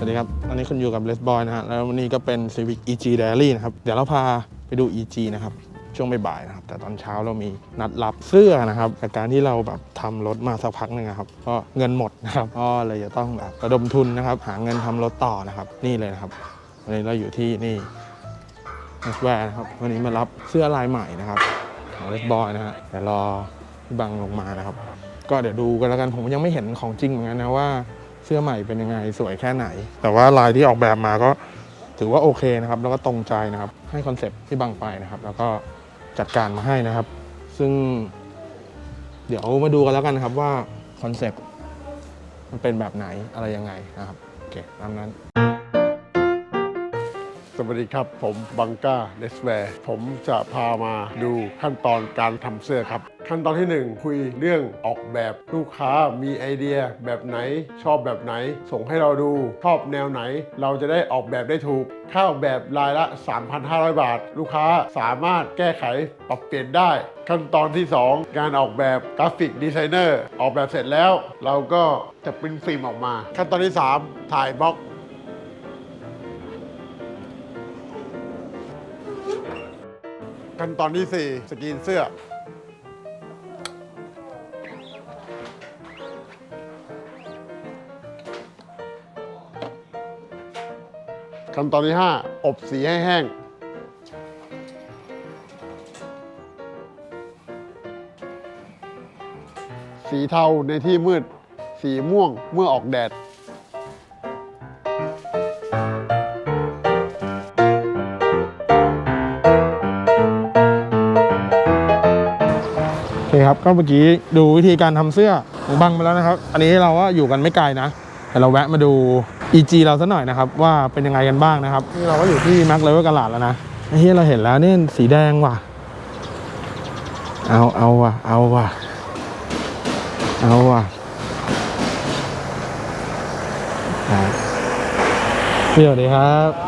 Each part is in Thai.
สวัสดีครับวันนี้คุณอยู่กับเลสบอยนะฮะ แล้ววันนี้ก็เป็น Civic EG Diary นะครับ เดี๋ยวเราพาไปดู EG นะครับ ช่วงบ่ายๆนะครับ แต่ตอนเช้าเรามีนัดรับเสื้อนะครับจากการที่เราแบบทำรถมาสักพักหนึ่งนะครับ ก็เงินหมดนะครับ ก็เลยจะต้องแบบระดมทุนนะครับ หาเงินทำรถต่อนะครับ นี่เลยนะครับ วันนี้เราอยู่ที่นี่เอสแวร์นะครับ วันนี้มารับเสื้อลายใหม่นะครับของเลสบอยนะฮะ เดี๋ยวรอพี่บังลงมานะครับ ก็เดี๋ยวดูกันแล้วกัน ผมยังไม่เห็นของจริงเหมือนกันนะว่า เสื้อใหม่เป็นยังไงสวยแค่ไหน แต่ว่าลายที่ออกแบบมาก็ถือว่าโอเคนะครับ แล้วก็ตรงใจนะครับ ให้คอนเซปต์ที่บังไปนะครับ แล้วก็จัดการมาให้นะครับ ซึ่ง เดี๋ยวมาดูกันแล้วกันนะครับว่าคอนเซปต์มันเป็นแบบไหนอะไรยังไงนะครับโอเคตามนั้นสวัสดีครับ ผมบังก้าเนสแวร์ผมจะพามาดูขั้นตอนการทำเสื้อครับ ขั้นตอนที่ 1 คุยเรื่องออกแบบลูกค้ามีไอเดียแบบไหนชอบแบบไหน ส่งให้เราดูชอบแนวไหน เราจะได้ออกแบบได้ถูกถ้าออกแบบรายละ 3,500 บาท ลูกค้าสามารถแก้ไขปรับเปลี่ยนได้ ขั้นตอนที่ 2 การออกแบบกราฟิกดีไซเนอร์ออกแบบเสร็จแล้ว เราก็จะปริ้นฟิล์มออกมา ขั้นตอนที่ 3 ถ่ายบล็อกขั้นตอนที่ 4 สกรีนเสื้อ ขั้นตอนที่ 5 อบสีให้แห้ง สีเทาในที่มืด สีม่วงเมื่อออกแดดโอเคครับก็เมื่อกี้ดูวิธีการทำเสื้อของบังไปแล้วนะครับ อันนี้เราว่าอยู่กันไม่ไกลนะ แต่เราแวะมาดู EG เราสักหน่อยนะครับ ว่าเป็นยังไงกันบ้างนะครับนี่เราก็อยู่ที่แม็กเลเวลกลาดแล้วนะไอ้เฮียเราเห็นแล้วนี่สีแดงว่ะ เอาเอาว่ะ เอาว่ะ เอาว่ะอะพี่สวัสดีครับเป็นไง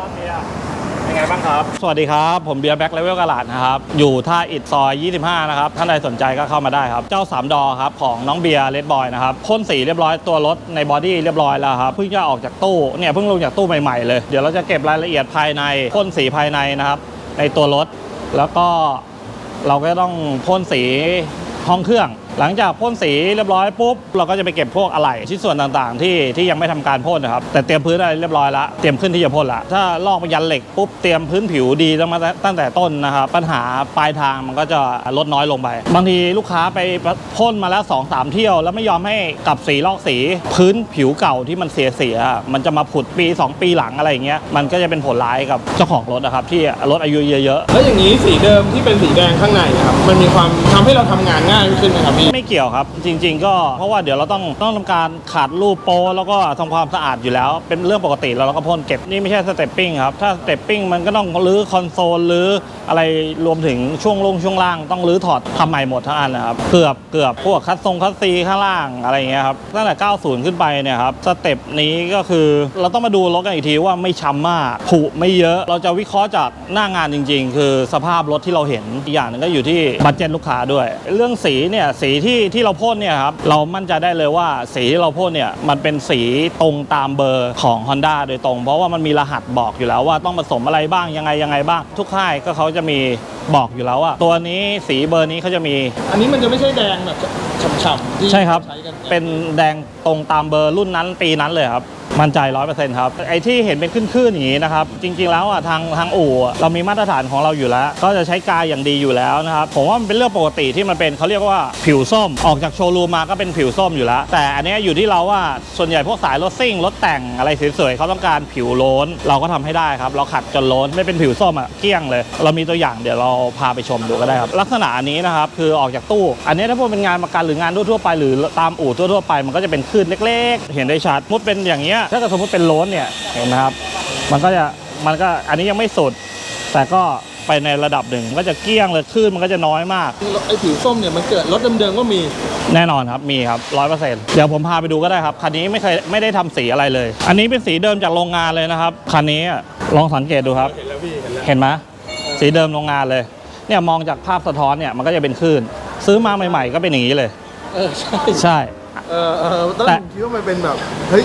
บ้างครับ สวัสดีครับ ผมเบียร์แบ็คเลเวลกาลาดนะครับ อยู่ท่าอิดซอย 25 นะครับ ท่านใดสนใจก็เข้ามาได้ครับ เจ้า 3 ดอครับ ของน้องเบียร์เลดบอยนะครับพ่นสีเรียบร้อยตัวรถในบอดี้เรียบร้อยแล้วครับ เพิ่งจะออกจากตู้ เนี่ยเพิ่งลงจากตู้ใหม่ๆเลย เดี๋ยวเราจะเก็บรายละเอียดภายในพ่นสีภายในนะครับ ในตัวรถ แล้วก็เราก็ต้องพ่นสีห้องเครื่องหลังจากพ่นสีเรียบร้อยปุ๊บเราก็จะไปเก็บพวกอะไหล่ชิ้นส่วนต่างๆ ที่ที่ยังไม่ทำการพ่นนะครับแต่เตรียมพื้นอะไรเรียบร้อยแล้วเตรียมขึ้นที่จะพ่นละถ้าลอกไปยันเหล็กปุ๊บเตรียมพื้นผิวดีตั้งมาตั้งแต่ต้นนะครับปัญหาปลายทางมันก็จะลดน้อยลงไป บางทีลูกค้าไปพ่นมาแล้ว2อสามเที่ยว แล้วไม่ยอมให้กลับสีลอกสี พื้นผิวเก่าที่มันเสียเสียมันจะมาผุดปี 2 ปีหลังอะไรอย่างเงี้ยมันก็จะเป็นผลร้ายกับเจ้าของรถนะครับที่รถอายุเยอะๆแล้วอย่างนี้สีเดิมที่เป็นสีแดงข้างในนะครับมันมีความทำให้เราทำงานง่ายขึ้นไหมครับไม่เกี่ยวครับ จริง ๆ ก็เพราะว่าเดี๋ยวเราต้องต้องทำการขาดรูปโปแล้วก็ทำความสะอาดอยู่แล้ว เป็นเรื่องปกติแล้วเราก็พ่นเก็บนี่ไม่ใช่สเตปปิ้งครับถ้าสเตปปิ้งมันก็ต้องรื้อคอนโซลหรือ อะไรรวมถึงช่วงลงช่วงล่างต้องรื้อถอดทำใหม่หมดทั้งอันนะครับเกือบเกือบพวกคัดทรงคัดซีข้างล่างอะไรอย่างเงี้ยครับตั้งแต่ 90 ขึ้นไปเนี่ยครับสเต็ปนี้ก็คือเราต้องมาดูรถกันอีกทีว่าไม่ช้ำมากผุไม่เยอะเราจะวิเคราะห์จากหน้างานจริง ๆ คือสภาพรถที่เราเห็นอีกอย่างหนึงก็อยู่ที่บัตเจ็ตลูกค้าด้วย เรื่องสีเนี่ยสีที่ที่เราพ่นเนี่ยครับเรามั่นใจได้เลยว่าสีที่เราพ่นเนี่ยมันเป็นสีตรงตามเบอร์ของ Honda โดยตรง เพราะว่ามันมีรหัสบอกอยู่แล้วว่าต้องผสมอะไรบ้างยังไงยังไงบ้าง ทุกค่ายก็เขาจะมีบอกอยู่แล้วว่าตัวนี้สีเบอร์นี้เขาจะมี อันนี้มันจะไม่ใช่แดงแบบฉ่ำๆที่ใช่ครับใช้กันเป็นแดงตรงตามเบอร์รุ่นนั้นปีนั้นเลยครับ มั่นใจร้อยเปอร์เซ็นต์ครับไอ้ที่เห็นเป็นขึ้นๆอย่างนี้นะครับ จริงๆแล้วอะทางทางอู่เรามีมาตรฐานของเราอยู่แล้ว ก็จะใช้กายอย่างดีอยู่แล้วนะครับ ผมว่ามันเป็นเรื่องปกติที่มันเป็นเขาเรียกว่าผิวส้มออกจากโชว์รูมมาก็เป็นผิวส้มอยู่แล้ว แต่อันนี้อยู่ที่เราว่าส่วนใหญ่พวกสายรถซิ่งรถแต่งอะไรสวยๆเขาต้องการผิวโล้น เราก็ทำให้ได้ครับ เราขัดจนโล้นไม่เป็นผิวส้มอะเกลี้ยงเลย เรามีตัวอย่างเดี๋ยวเราพาไปชมดูก็ได้ครับลักษณะอันนี้นะครับคือออกจากตู้ อันนี้ถ้าพวกเป็นงานประกันหรืองานทั่วๆไปหรือตามอู่ทั่วๆไป มันก็จะเป็นคลื่นเล็ก ๆ เห็นได้ชัดมุดเป็นอย่างเงี้ยถ้าเกิดสมมติเป็นโล้นเนี่ยเห็นไหมครับ มันก็จะมันก็อันนี้ยังไม่สุด แต่ก็ไปในระดับหนึ่งมันก็จะเกลี้ยงเลยคลื่นมันก็จะน้อยมาก ไอ้ผิวส้มเนี่ยมันเกิดรถเดิมๆก็มี แน่นอนครับมีครับร้อยเปอร์เซ็นต์เดี๋ยวผมพาไปดูก็ได้ครับ คันนี้ไม่เคยไม่ได้ทำสีอะไรเลย อันนี้เป็นสีเดิมจากโรงงานเลยนะครับ คันนี้อะลองสังเกตดูครับ เห็นแล้วพี่ เห็นแล้วเห็นไหมสีเดิมโรงงานเลย เนี่ยมองจากภาพสะท้อนเนี่ยมันก็จะเป็นคลื่น ซื้อมาใหม่ ๆ ก็เป็นอย่างนี้เลย เออใช่ใช่เออเออตอนแต่แรกผมคิดว่ามันเป็นแบบเฮ้ย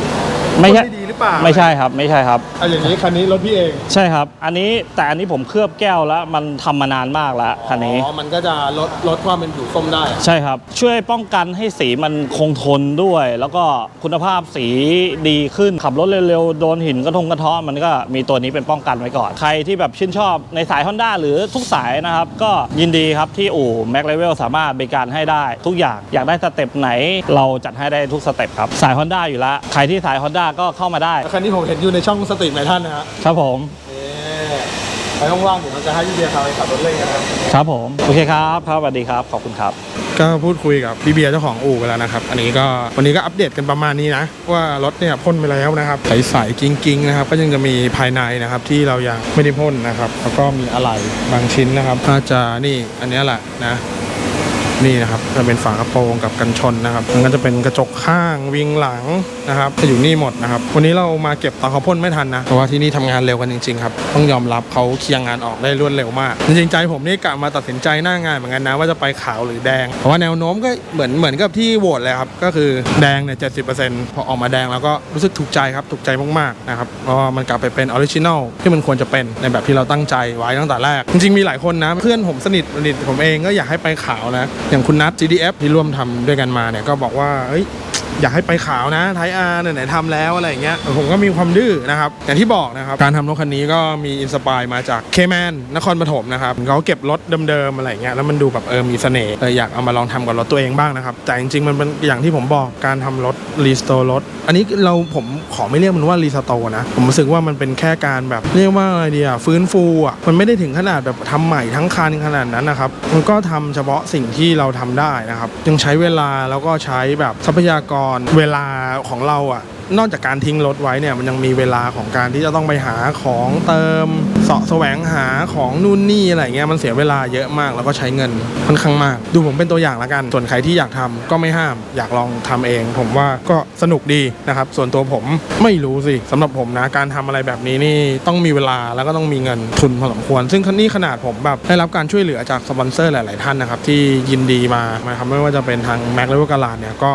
ไม่ใช่คนดีหรือเปล่าไม่ใช่ครับ ไม่ใช่ครับเอาอย่างนี้คันนี้รถพี่เอง ใช่ครับ อันนี้แต่อันนี้ผมเคลือบแก้วแล้ว มันทำมานานมากแล้วคันนี้อ๋อมันก็จะลดลดความเป็นผิวส้มได้ ใช่ครับ ช่วยป้องกันให้สีมันคงทนด้วย แล้วก็คุณภาพสีดีขึ้นขับรถเร็วๆโดนหินกระทงกระเทาะมันก็มีตัวนี้เป็นป้องกันไว้ก่อน ใครที่แบบชื่นชอบในสาย Honda หรือทุกสายนะครับก็ยินดีครับที่อู่ Mac Level สามารถบริการให้ได้ ทุกอย่างอยากได้สเต็ปไหน เราจัดให้ได้ทุกสเต็ปครับสาย Honda อยู่แล้วใครที่สาย Honda ก็เข้ามาได้แล้วคันนี้ผมเห็นอยู่ในช่องสตรีทไมทันนะฮะครับผมนี่ไปว่างๆเดี๋ยวเราจะให้พี่เบียร์พาไปขับรถเล่นกันนะครับ ครับผม โอเคครับครับสวัสดีครับ ขอบคุณครับ ก็พูดคุยกับพี่เบียร์เจ้าของอู่ไปแล้วนะครับ อันนี้ก็วันนี้ก็อัปเดตกันประมาณนี้นะ ว่ารถเนี่ยพ่นไปแล้วนะครับใสๆกิ้งๆนะครับก็ยังจะมีภายในนะครับที่เรายังไม่ได้พ่นนะครับแล้วก็มีอะไหล่บางชิ้นนะครับน่าจะนี่อันเนี้ยแหละนะ นี่นะครับจะเป็นฝากระโปรงกับกันชนนะครับมันก็จะเป็นกระจกข้างวิงหลังนะครับจะอยู่นี่หมดนะครับวันนี้เรามาเก็บตอนเขาพ่นไม่ทันนะเพราะว่าที่นี่ทำงานเร็วกันจริงๆครับต้องยอมรับเขาเคลียร์งานออกได้รวดเร็วมากจริงๆใจผมนี่กะมาตัดสินใจหน้างานเหมือนกันนะว่าจะไปขาวหรือแดง เพราะว่าแนวโน้มก็เหมือนเหมือนกับที่โหวตเลยครับก็คือแดงเนี่ยเจ็ดสิพอออกมาแดงแล้วก็รู้สึกถูกใจครับถูกใจมากๆนะครับเพราะมันกลับไปเป็นออริจินอลที่มันควรจะเป็นในแบบที่เราตั้งใจไว้ตั้งแต่แรก จริงๆมีหลายคนนะเพื่อนผมสนิทสนิทผมเองก็อยากให้ไปขาวนะอย่างคุณนัท GDF ที่ร่วมทำด้วยกันมาเนี่ยก็บอกว่าเอ้ย อยากให้ไปขาวนะไทยอาร์ไหนๆทำแล้วอะไรอย่างเงี้ยผมก็มีความดื้อนะครับอย่างที่บอกนะครับ การทำรถคันนี้ก็มีอินสปายมาจากเคแมนนครปฐมนะครับเขาเก็บรถเดิมๆอะไรอย่างเงี้ยแล้วมันดูแบบเออมีเสน่ห์เลยอยากเอามาลองทำกับรถตัวเองบ้างนะครับ แต่จริงๆมันเป็นอย่างที่ผมบอกการทำรถรีสโตรรถอันนี้เราผมขอไม่เรียกมันว่ารีสโตนะผมรู้สึกว่ามันเป็นแค่การแบบเรียกว่าอะไรดีอะฟื้นฟูอะมันไม่ได้ถึงขนาดแบบทำใหม่ทั้งคันขนาดนั้นนะครับมันก็ทำเฉพาะสิ่งที่เราทำได้นะครับยังใช้เวลาแล้วก็ใช้แบบทรัพยากรเวลาของเราอะนอกจากการทิ้งรถไว้เนี่ยมันยังมีเวลาของการที่จะต้องไปหาของเติม เสาะแสวงหาของนู่นนี่อะไรเงี้ยมันเสียเวลาเยอะมาก แล้วก็ใช้เงินค่อนข้างมาก ดูผมเป็นตัวอย่างละกัน ส่วนใครที่อยากทำก็ไม่ห้าม อยากลองทำเอง ผมว่าก็สนุกดีนะครับ ส่วนตัวผมไม่รู้สิสำหรับผมนะการทำอะไรแบบนี้นี่ต้องมีเวลาแล้วก็ต้องมีเงินทุนพอสมควร ซึ่งนี่ขนาดผมแบบได้รับการช่วยเหลือจากสปอนเซอร์หลาย ๆ ท่านนะครับที่ยินดีมานะครับไม่ว่าจะเป็นทาง Mac และวกาลาดเนี่ยก็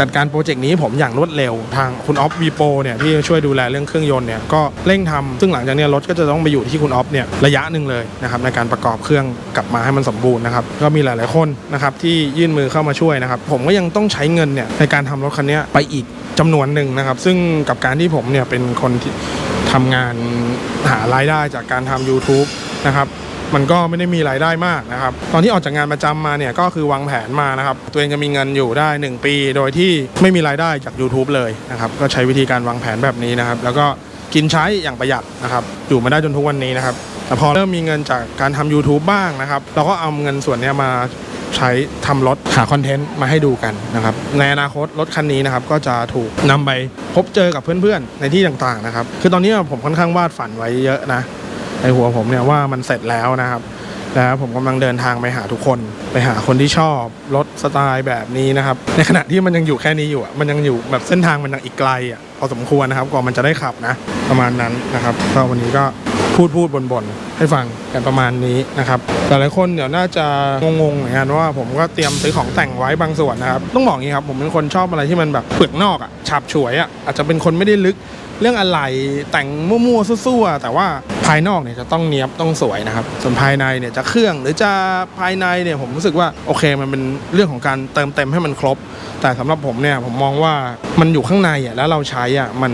จัดการโปรเจกต์นี้ผมอย่างรวดเร็วทางคุณออฟวีโปเนี่ยที่ช่วยดูแลเรื่องเครื่องยนต์เนี่ยก็เร่งทำซึ่งหลังจากนี้รถก็จะต้องไปอยู่ที่คุณออฟเนี่ยระยะหนึ่งเลยนะครับในการประกอบเครื่องกลับมาให้มันสมบูรณ์นะครับก็มีหลาย ๆคนนะครับที่ยื่นมือเข้ามาช่วยนะครับผมก็ยังต้องใช้เงินเนี่ยในการทำรถคันนี้ไปอีกจำนวนหนึ่งนะครับซึ่งกับการที่ผมเนี่ยเป็นคนที่ทำงานหารายได้จากการทำ YouTube นะครับมันก็ไม่ได้มีรายได้มากนะครับ ตอนที่ออกจากงานประจำมาเนี่ยก็คือวางแผนมานะครับ ตัวเองจะมีเงินอยู่ได้ 1 ปี โดยที่ไม่มีรายได้จาก YouTube เลยนะครับ ก็ใช้วิธีการวางแผนแบบนี้นะครับ แล้วก็ กินใช้อย่างประหยัดนะครับอยู่มาได้จนทุกวันนี้นะครับแต่พอเริ่มมีเงินจากการทำ YouTube บ้างนะครับ เราก็เอาเงินส่วนนี้มาใช้ทำรถหาคอนเทนต์มาให้ดูกันนะครับในอนาคตรถคันนี้นะครับก็จะถูกนำไปพบเจอกับเพื่อนๆในที่ต่างๆนะครับคือตอนนี้ผมค่อนข้างวาดฝันไว้เยอะนะในหัวผมเนี่ยว่ามันเสร็จแล้วนะครับ แล้วผมกำลังเดินทางไปหาทุกคน ไปหาคนที่ชอบรถสไตล์แบบนี้นะครับ ในขณะที่มันยังอยู่แค่นี้อยู่อะมันยังอยู่แบบเส้นทางมันยังอีกไกลอะพอสมควรนะครับกว่ามันจะได้ขับนะ ประมาณนั้นนะครับก็วันนี้ก็พูดพูดบนบนๆ ให้ฟังกันประมาณนี้นะครับหลายคนเดี๋ยวน่าจะงงๆเหมือนกันว่าผมก็เตรียมซื้อของแต่งไว้บางส่วนนะครับ ต้องบอกงี้ครับ ผมเป็นคนชอบอะไรที่มันแบบเปลือกนอกอะฉาบฉวยอะอาจจะเป็นคนไม่ได้ลึกเรื่องอะไรแต่งมั่วๆซั่วๆแต่ว่า ภายนอกเนี่ยจะต้องเนียบต้องสวยนะครับ ส่วนภายในเนี่ยจะเครื่องหรือจะภายในเนี่ยผมรู้สึกว่าโอเคมันเป็นเรื่องของการเติมเต็มให้มันครบ แต่สำหรับผมเนี่ยผมมองว่ามันอยู่ข้างในอะแล้วเราใช้อะมัน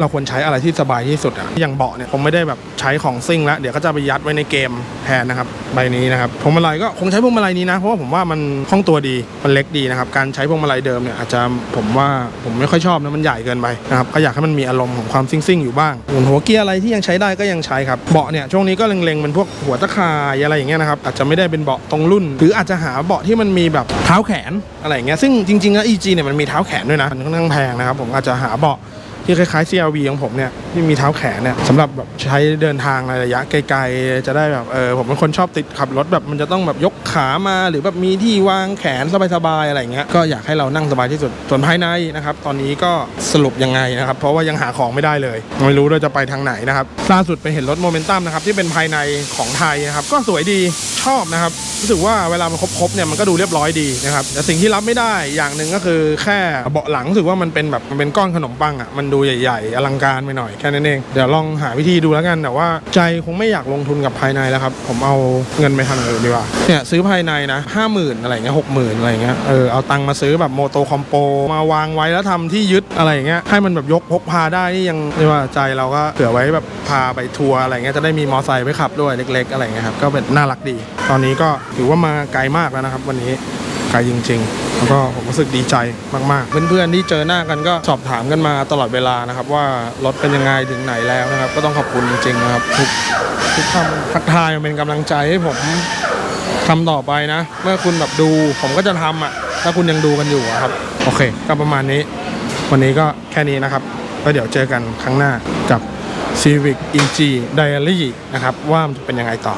เราควรใช้อะไรที่สบายที่สุดอะอย่างเบาะเนี่ยผมไม่ได้แบบใช้ของซิ่งแล้วเดี๋ยวก็จะไปยัดไว้ในเกมแทนนะครับใบนี้นะครับพวงมาลัยก็คงใช้พวงมาลัยนี้นะเพราะว่าผมว่ามันคล่องตัวดีมันเล็กดีนะครับการใช้พวงมาลัยเดิมเนี่ยอาจจะผมว่าผมไม่ค่อยชอบนะมันใหญ่เกินไปนะครับก็อยากให้มันมีอารมณ์ของความซิ่งๆอยู่บ้างส่นหัวเกียร์อะไรที่ยังใช้ได้ก็ยังใช้ครับเบาะเนี่ยช่วงนี้ก็เล็งๆเป็นพวกหัวตะข่ายอะไรอย่างเงี้ยนะครับอาจจะไม่ได้เป็นเบาะตรงรุ่น หรืออาจจะหาเบาะที่มันมีแบบเท้าแขนอะไรอย่างเงี้ยซึ่งจริงๆแล้ว EG เนี่ยมันมีเท้าแขนด้วยนะมันค่อนข้างแพงนะครับผมอาจจะหาเบาะ ที่คล้ายๆ CRV ของผมเนี่ยที่มีเท้าแขนเนี่ยสำหรับแบบใช้เดินทางระยะไกลๆ จะได้แบบเออผมเป็นคนชอบติดขับรถแบบมันจะต้องแบบยกขามาหรือแบบมีที่วางแขนสบายๆอะไรเงี้ยก็อยากให้เรานั่งสบายที่สุดส่วนภายในนะครับตอนนี้ก็สรุปยังไงนะครับเพราะว่ายังหาของไม่ได้เลย ไม่รู้ว่าจะไปทางไหนนะครับล่าสุดไปเห็นรถโมเมนตัมนะครับที่เป็นภายในของไทยนะครับก็สวยดีชอบนะครับรู้สึกว่าเวลามันครบๆเนี่ยมันก็ดูเรียบร้อยดีนะครับแต่สิ่งที่รับไม่ได้อย่างหนึ่งก็คือแค่เบาะหลังรู้สึกว่ามันเป็นแบบมันเป็นก้อนขนมปังอะมันดูใหญ่ๆ อลังการไปหน่อยแค่นั้นเอง เดี๋ยวลองหาวิธีดูแล้วกันแต่ว่าใจคงไม่อยากลงทุนกับภายในแล้วครับ ผมเอาเงินไปทำอย่างอื่นดีกว่าเนี่ยซื้อภายในนะห้าหมื่นอะไรเงี้ยหกหมื่นอะไรเงี้ยเออเอาตังค์มาซื้อแบบโมโตคอมโปมาวางไว้แล้วทำที่ยึดอะไรเงี้ยให้มันแบบยกพกพาได้นี่ยังเรียกว่าใจเราก็เผื่อไว้แบบพาไปทัวร์อะไรเงี้ยจะได้มีมอไซค์ไปขับด้วยเล็ก ๆ อะไรเงี้ยครับก็เป็นน่ารักดี ตอนนี้ก็ถือว่ามาไกลมากแล้วนะครับ วันนี้ ไกลจริง ๆ แล้วก็ผมรู้สึกดีใจมากๆ เพื่อนๆที่เจอหน้ากันก็สอบถามกันมาตลอดเวลานะครับ ว่ารถเป็นยังไงถึงไหนแล้วนะครับ ก็ต้องขอบคุณจริงๆนะครับทุกทุกคำทักทายมันเป็นกำลังใจให้ผมทำต่อไปนะ เมื่อคุณแบบดูผมก็จะทำอะ ถ้าคุณยังดูกันอยู่ครับ โอเค ก็ประมาณนี้ วันนี้ก็แค่นี้นะครับแล้วเดี๋ยวเจอกันครั้งหน้ากับ Civic EG Diary นะครับ ว่ามันจะเป็นยังไงต่อ